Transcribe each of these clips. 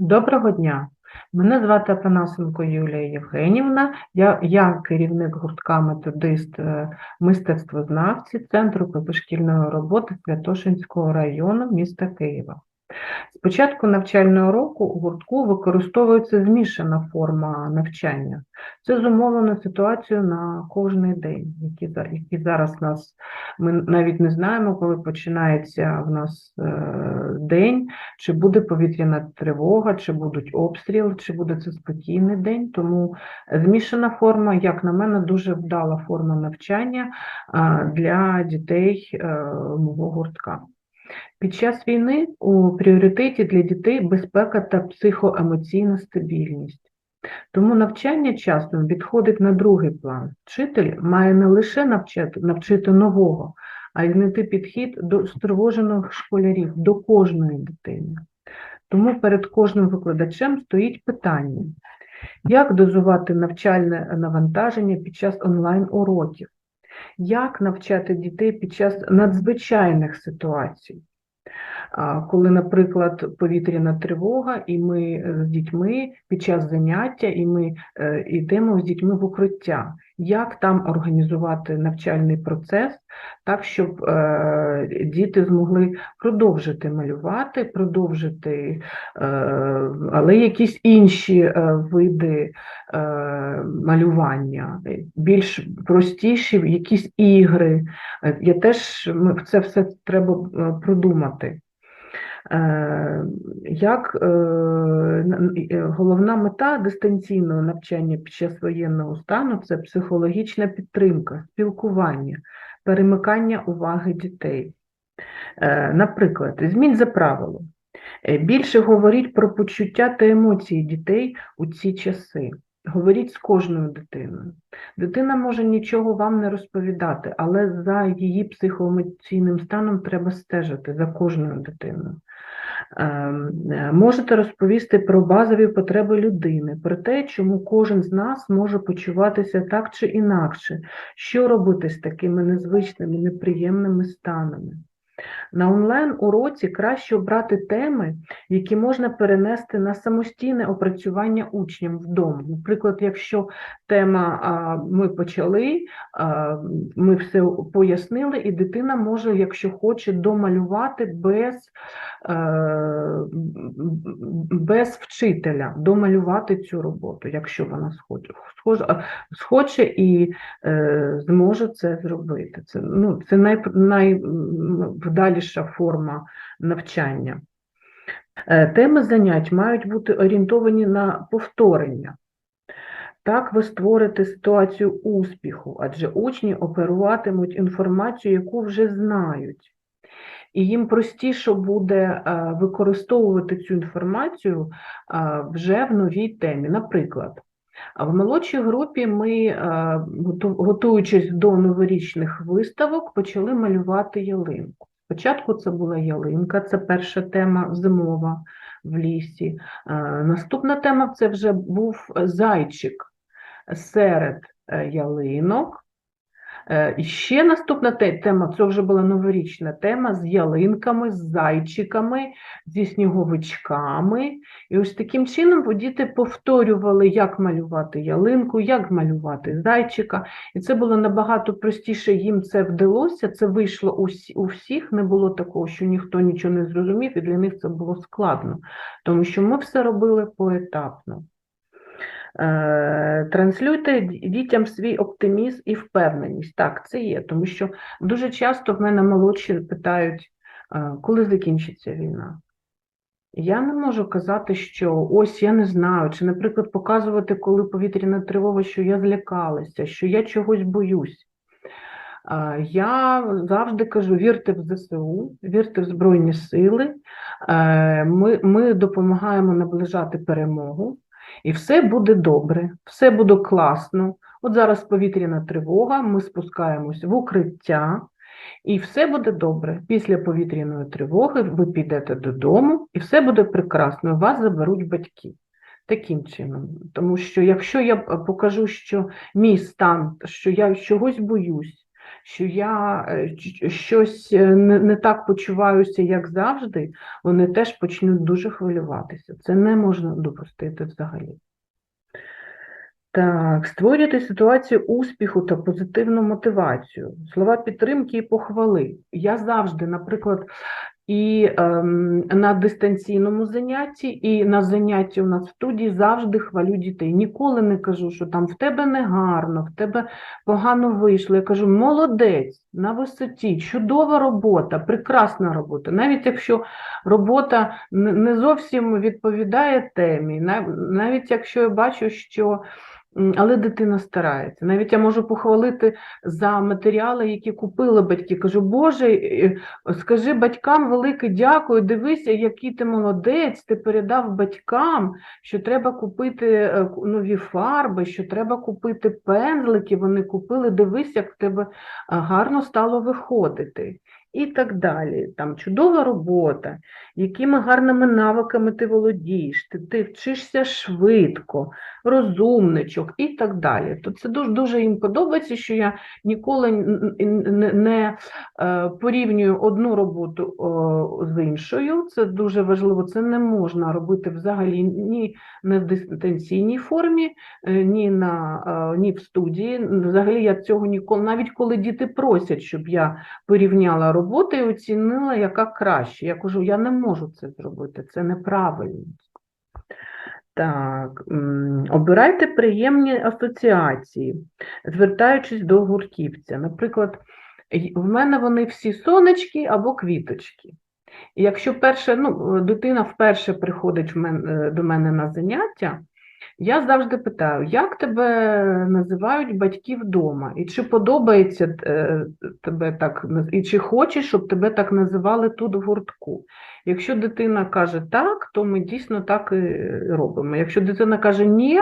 Доброго дня. Мене звати Апанасенко Юлія Євгенівна. Я, я керівник гуртка методист е, мистецтвознавці Центру позашкільної роботи Святошинського району міста Києва. З початку навчального року у гуртку використовується змішана форма навчання. Це зумовлено ситуацією на кожний день, за- які зараз нас ми навіть не знаємо, коли починається в нас е, день, чи буде повітряна тривога, чи будуть обстріли, чи буде це спокійний день. Тому змішана форма, як на мене, дуже вдала форма навчання а, для дітей е, мого гуртка. Під час війни у пріоритеті для дітей безпека та психоемоційна стабільність. Тому навчання часом відходить на другий план. Вчитель має не лише навчати, навчити нового, а й знайти підхід до стривожених школярів, до кожної дитини. Тому перед кожним викладачем стоїть питання, як дозувати навчальне навантаження під час онлайн-уроків, як навчати дітей під час надзвичайних ситуацій. Коли, наприклад, повітряна тривога, і ми е, з дітьми під час заняття, і ми е, йдемо з дітьми в укриття, як там організувати навчальний процес так, щоб е, діти змогли продовжити малювати, продовжити, е, але якісь інші е, види е, малювання, більш простіші, якісь ігри. Е, Я теж це все треба е, продумати. Е, Як е, е, головна мета дистанційного навчання під час воєнного стану це психологічна підтримка, спілкування, перемикання уваги дітей. Наприклад, візьміть за правило. Більше говоріть про почуття та емоції дітей у ці часи. Говоріть з кожною дитиною. Дитина може нічого вам не розповідати, але за її психоемоційним станом треба стежити за кожною дитиною. Ем, е, Можете розповісти про базові потреби людини, про те, чому кожен з нас може почуватися так чи інакше, що робити з такими незвичними, неприємними станами. На онлайн-уроці краще обрати теми, які можна перенести на самостійне опрацювання учням вдома. Наприклад, якщо тема ми почали, ми все пояснили, і дитина може, якщо хоче, домалювати без, е, без вчителя, домалювати цю роботу, якщо вона схоче, і е, зможе це зробити. Це, ну, це най, найвдаліша форма навчання. Е, Теми занять мають бути орієнтовані на повторення. Так ви створите ситуацію успіху, адже учні оперуватимуть інформацію, яку вже знають. І їм простіше буде е, використовувати цю інформацію е, вже в новій темі. Наприклад, в молодшій групі ми, готуючись до новорічних виставок, почали малювати ялинку. Спочатку це була ялинка, це перша тема зимова в лісі. Е, Наступна тема це вже був зайчик серед е, ялинок. Е, І ще наступна тема, це вже була новорічна тема з ялинками, з зайчиками, зі сніговичками. І ось таким чином діти повторювали, як малювати ялинку, як малювати зайчика. І це було набагато простіше, їм це вдалося, це вийшло у всіх, не було такого, що ніхто нічого не зрозумів, і для них це було складно, тому що ми все робили поетапно. Е, Транслюйте дітям свій оптимізм і впевненість. Так, це є, тому що дуже часто в мене молодші питають, е, коли закінчиться війна. Я не можу казати, що ось я не знаю, чи, наприклад, показувати, коли повітряна тривога, що я злякалася, що я чогось боюсь. Е, Я завжди кажу: вірте в ЗСУ, вірте в Збройні Сили. Ми, ми допомагаємо наближати перемогу, і все буде добре, все буде класно. От зараз повітряна тривога, ми спускаємось в укриття, і все буде добре. Після повітряної тривоги ви підете додому, і все буде прекрасно. Вас заберуть батьки. Таким чином, тому що якщо я покажу, що мій стан, що я чогось боюсь, що я е, щось е, не, так почуваюся, як завжди, вони теж почнуть дуже хвилюватися. Це не можна допустити взагалі. Так, створювати ситуацію успіху та позитивну мотивацію, слова підтримки і похвали. Я завжди, наприклад, і ем, на дистанційному занятті, і на занятті у нас в студії завжди хвалю дітей. Ніколи не кажу, що там в тебе не гарно, в тебе погано вийшло. Я кажу, молодець, на висоті, чудова робота, прекрасна робота. Навіть якщо робота не зовсім відповідає темі, нав- навіть якщо я бачу, що але дитина старається. Навіть я можу похвалити за матеріали, які купили батьки. Кажу, Боже, е, скажи батькам велике дякую, дивися, який ти молодець, ти передав батькам, що треба купити е, нові фарби, що треба купити пензлики, вони купили, дивись, як в тебе гарно стало виходити. І так далі. Там чудова робота, якими гарними навиками ти володієш, ти, ти вчишся швидко, розумничок і так далі. То це дуже, дуже їм подобається, що я ніколи не, не е, порівнюю одну роботу з іншою. Це дуже важливо. Це не можна робити взагалі ні на дистанційній формі, е, ні, на, е, ні в студії. Взагалі я цього ніколи, навіть коли діти просять, щоб я порівняла роботи і оцінила, яка краще. Я кажу, я не можу це зробити, це неправильно. Так, обирайте приємні асоціації, звертаючись до гуртівця. Наприклад, в мене вони всі сонечки або квіточки. І якщо перше, ну, дитина вперше приходить в мен, е, до мене на заняття, я завжди питаю, як тебе називають батьки вдома, і чи подобається е, тебе так, і чи хочеш, щоб тебе так називали тут в гуртку. Якщо дитина каже так, то ми дійсно так і робимо. Якщо дитина каже ні,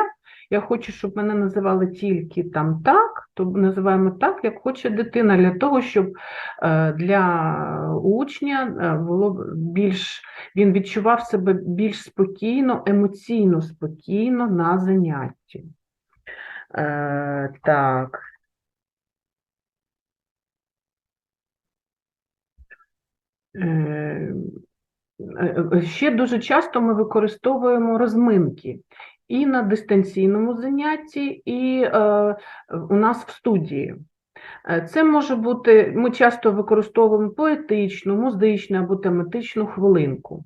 я хочу, щоб мене називали тільки там так, то називаємо так, як хоче дитина, для того, щоб е, для учня е, було більш він відчував себе більш спокійно, емоційно спокійно на занятті. Е, так. Ще дуже часто ми використовуємо розминки і на дистанційному занятті, і е, у нас в студії. Е, Це може бути, ми часто використовуємо поетичну, музичну або тематичну хвилинку.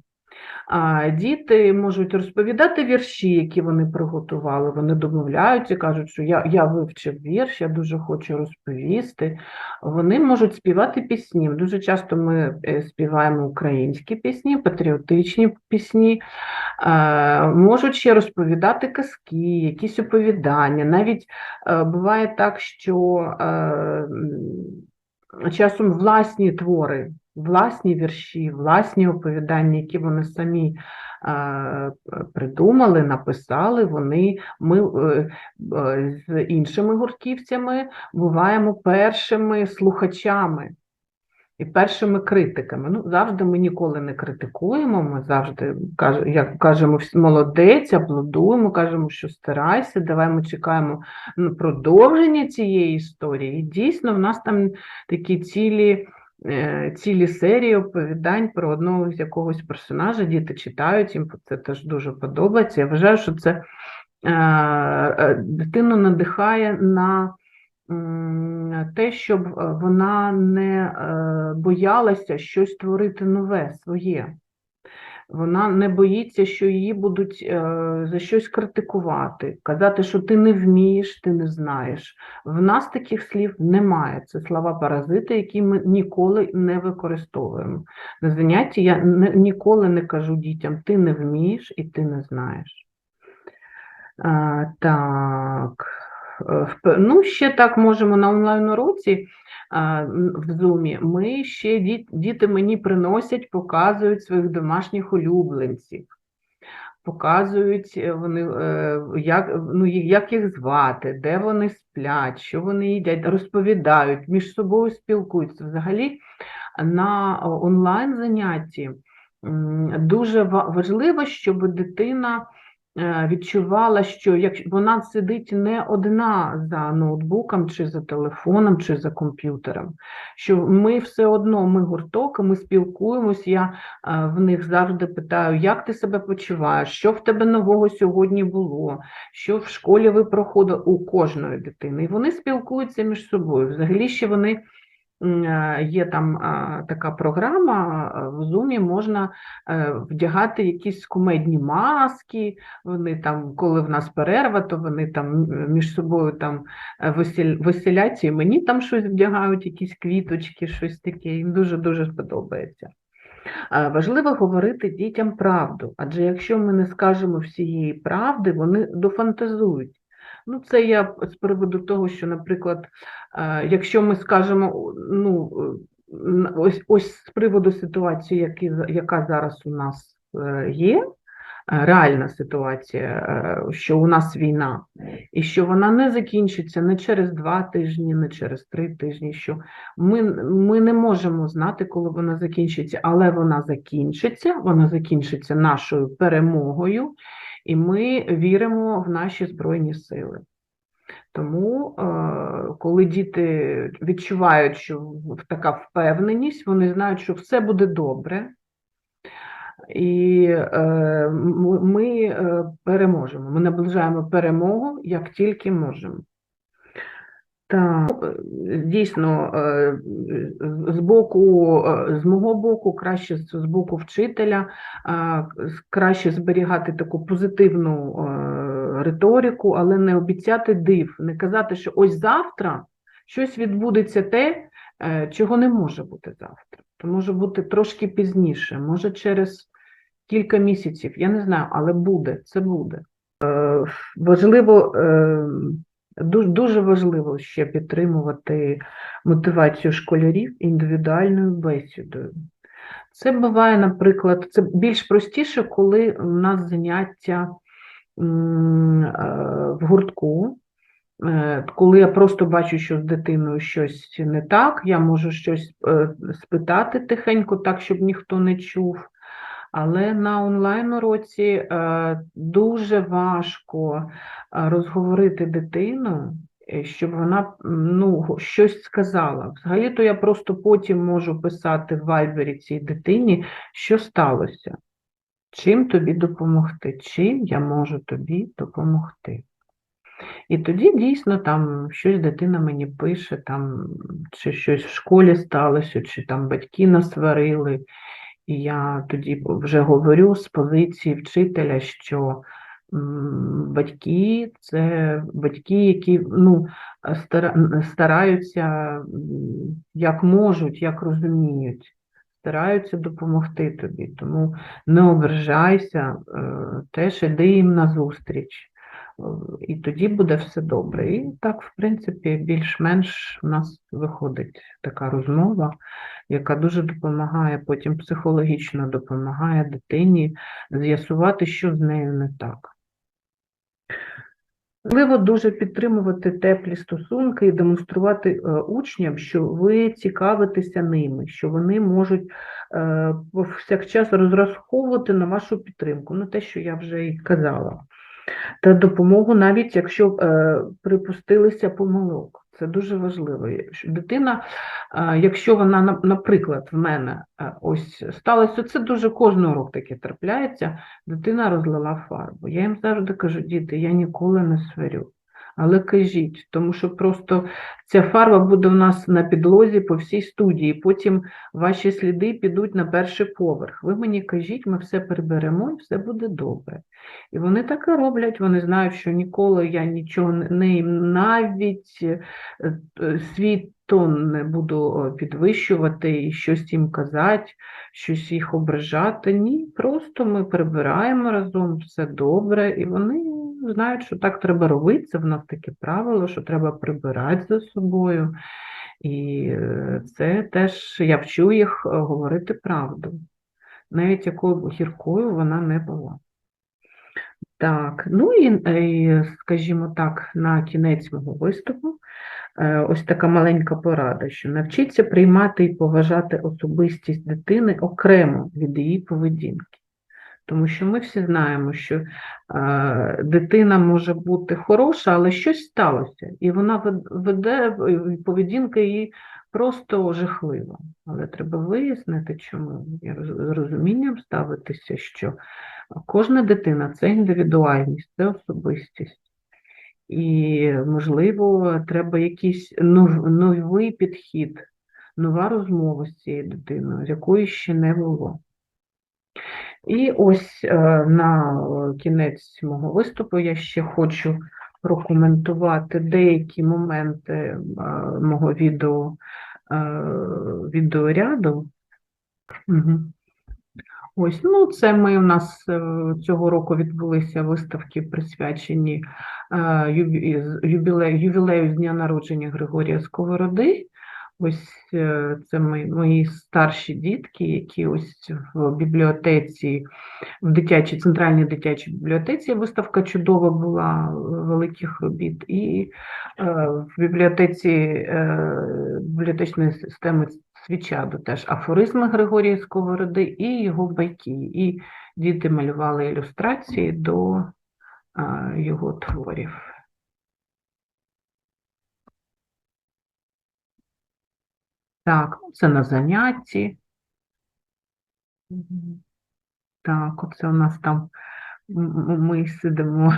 Діти можуть розповідати вірші, які вони приготували. Вони домовляються, кажуть, що я, я вивчив вірш, я дуже хочу розповісти. Вони можуть співати пісні. Дуже часто ми е, співаємо українські пісні, патріотичні пісні, Е, можуть ще розповідати казки, якісь оповідання. Навіть е, буває так, що часом власні твори, власні вірші, власні оповідання, які вони самі е, придумали, написали, вони, ми е, е, з іншими гуртківцями буваємо першими слухачами. І першими критиками. Ну, завжди ми ніколи не критикуємо, ми завжди як кажемо, молодець, аплодуємо, кажемо, що старайся, давай ми чекаємо продовження цієї історії. І дійсно, в нас там такі цілі, цілі серії оповідань про одного з якогось персонажа, діти читають, їм це теж дуже подобається. Я вважаю, що це е, е, дитину надихає на те, щоб е, вона не е, боялася щось творити нове, своє. Вона не боїться, що її будуть е, за щось критикувати, казати, що ти не вмієш, ти не знаєш. В нас таких слів немає. Це слова паразити, які ми ніколи не використовуємо. На занятті я ніколи не кажу дітям, ти не вмієш і ти не знаєш. А, так. Е, Ну, ще так можемо на онлайн-уроці в Zoom. Ми ще діти мені приносять, показують своїх домашніх улюбленців. Показують е, вони, е, як, ну, як їх звати, де вони сплять, що вони їдять, розповідають, між собою спілкуються. Взагалі на онлайн занятті дуже важливо, щоб дитина відчувала, що як вона сидить не одна за ноутбуком, чи за телефоном, чи за комп'ютером, що ми все одно, ми гурток, ми спілкуємось. Я е, в них завжди питаю, як ти себе почуваєш, що в тебе нового сьогодні було, що в школі ви проходили у кожної дитини. І вони спілкуються між собою. Взагалі ще вони. Е, Є там така програма в Zoom, можна е, вдягати якісь кумедні маски. Вони там, коли в нас перерва, то вони там між собою там е, веселяться, і мені там щось вдягають, якісь квіточки, щось таке. Їм дуже-дуже сподобається. Е, Важливо говорити дітям правду, адже якщо ми не скажемо всієї правди, вони дофантазують. Ну, це я з приводу того, що, наприклад, е, якщо ми скажемо, ну, е, ось, ось з приводу ситуації, які, яка зараз у нас е, є, реальна ситуація, що у нас війна, і що вона не закінчиться не через два тижні, не через три тижні, що ми, ми не можемо знати, коли вона закінчиться, але вона закінчиться, вона закінчиться нашою перемогою, і ми віримо в наші Збройні Сили. Тому, е, коли діти відчувають, що така впевненість, вони знають, що все буде добре, і е, ми е, переможемо. Ми наближаємо перемогу, як тільки можемо. Так, е, дійсно, е, з боку, е, з мого боку, краще з боку вчителя, краще зберігати таку позитивну риторику, але не обіцяти див, не казати, що ось завтра щось відбудеться те, чого не може бути завтра. То може бути трошки пізніше, може через кілька місяців, я не знаю, але буде, це буде. Важливо, е, дуже, дуже важливо ще підтримувати мотивацію школярів індивідуальною бесідою. Це буває, наприклад, це більш простіше, коли у нас заняття е, в гуртку. Е, Коли я просто бачу, що з дитиною щось не так, я можу щось е, спитати тихенько, так, щоб ніхто не чув. Але на онлайн-уроці е, дуже важко е, розговорити дитину, е, щоб вона ну, щось сказала. Взагалі-то я просто потім можу писати в вайбері цій дитині, що сталося, чим тобі допомогти, чим я можу тобі допомогти. І тоді дійсно там щось дитина мені пише, там, чи щось в школі сталося, чи там батьки насварили. Я тоді вже говорю з позиції вчителя, що батьки це батьки, які ну, стараються як можуть, як розуміють, стараються допомогти тобі. Тому не ображайся, е, теж іди їм назустріч. І тоді буде все добре. І так, в принципі, більш-менш у нас виходить така розмова, яка дуже допомагає, потім психологічно допомагає дитині з'ясувати, що з нею не так. Важливо дуже підтримувати теплі стосунки і демонструвати е, учням, що ви цікавитеся ними, що вони можуть е, повсякчас розраховувати на вашу підтримку, ну те, що я вже і казала та допомогу, навіть якщо е, припустилися помилок. Це дуже важливо. Дитина, е, якщо вона, на- наприклад, в мене е, ось сталося, це дуже кожен урок таке трапляється, дитина розлила фарбу. Я їм завжди кажу, діти, я ніколи не сварю. Але кажіть, тому що просто ця фарба буде в нас на підлозі по всій студії, потім ваші сліди підуть на перший поверх. Ви мені кажіть, ми все приберемо і все буде добре. І вони так і роблять, вони знають, що ніколи я нічого не- навіть е, е, свій тон не буду підвищувати і щось їм казати, щось їх ображати. Ні, просто ми прибираємо разом, все добре, і вони знають, що так треба робити. Це в нас таке правило, що треба прибирати за собою. І е, це теж я вчу їх е, говорити правду, навіть якою гіркою вона не була. Так, ну і, е, скажімо так, на кінець мого виступу ось така маленька порада, що навчіться приймати і поважати особистість дитини окремо від її поведінки. Тому що ми всі знаємо, що е, дитина може бути хороша, але щось сталося, і вона веде поведінка її просто жахлива. Але треба вияснити, чому і з розумінням ставитися, що кожна дитина це індивідуальність, це особистість. І, можливо, треба якийсь нов- новий підхід, нова розмова з цією дитиною, якої ще не було. І ось е, на е, кінець мого виступу я ще хочу прокоментувати деякі моменти е, мого відео, відеоряду. Ось, ну, це ми у нас цього року відбулися виставки, присвячені юбілею, ювілею з дня народження Григорія Сковороди. Ось е, це мої, старші дітки, які ось в бібліотеці, в дитячій, центральній дитячій бібліотеці виставка чудова була е, великих робіт. І е, в бібліотеці бібліотечної системи Свічаду теж афоризми Григорія Сковороди і його байки. І діти малювали ілюстрації до його творів. Так, це на занятті. Так, оце у нас там ми сидимо.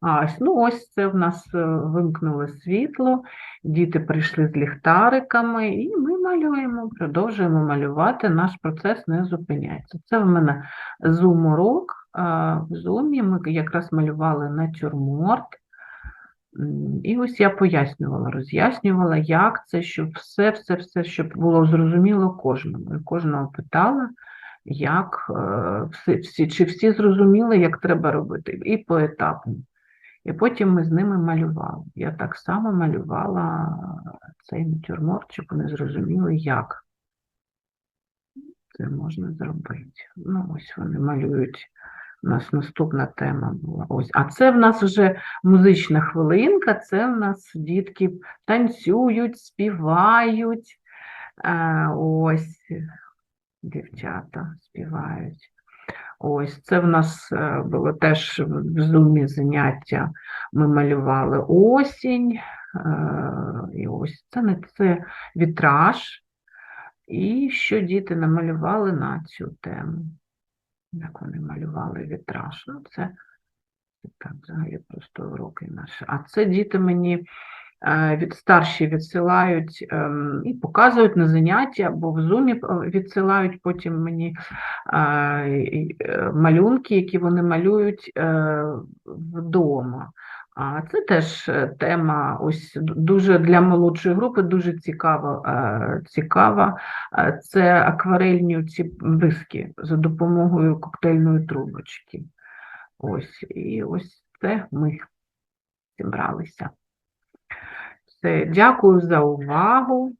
А, ну ось це в нас е, вимкнуло світло, діти прийшли з ліхтариками, і ми малюємо, продовжуємо малювати, наш процес не зупиняється. Це в мене зум-урок. В зумі ми якраз малювали натюрморт. І ось я пояснювала, роз'яснювала, як це, щоб все, все, все, щоб було зрозуміло кожному. І кожного питала, як е, всі, всі, чи всі зрозуміли, як треба робити, і поетапно. І потім ми з ними малювали. Я так само малювала цей натюрморт, щоб вони зрозуміли, як це можна зробити. Ну, ось вони малюють. У нас наступна тема була. Ось. А це в нас вже музична хвилинка, це в нас дітки танцюють, співають. Е, Ось дівчата співають. Ось це в нас е, було теж в зумі заняття. Ми малювали осінь. е, І ось це це вітраж. І що діти намалювали на цю тему. Як вони малювали вітраж. Ну, це, так, взагалі просто уроки наші. А це діти мені е, від старші відсилають ем, і показують на заняття, або в зумі е, відсилають потім мені е, малюнки, які вони малюють вдома. А це теж е, тема ось дуже для молодшої групи дуже цікава. е, цікава. Е, Це акварельні ці диски за допомогою коктейльної трубочки. Ось, і ось це ми зібралися. Все, дякую за увагу.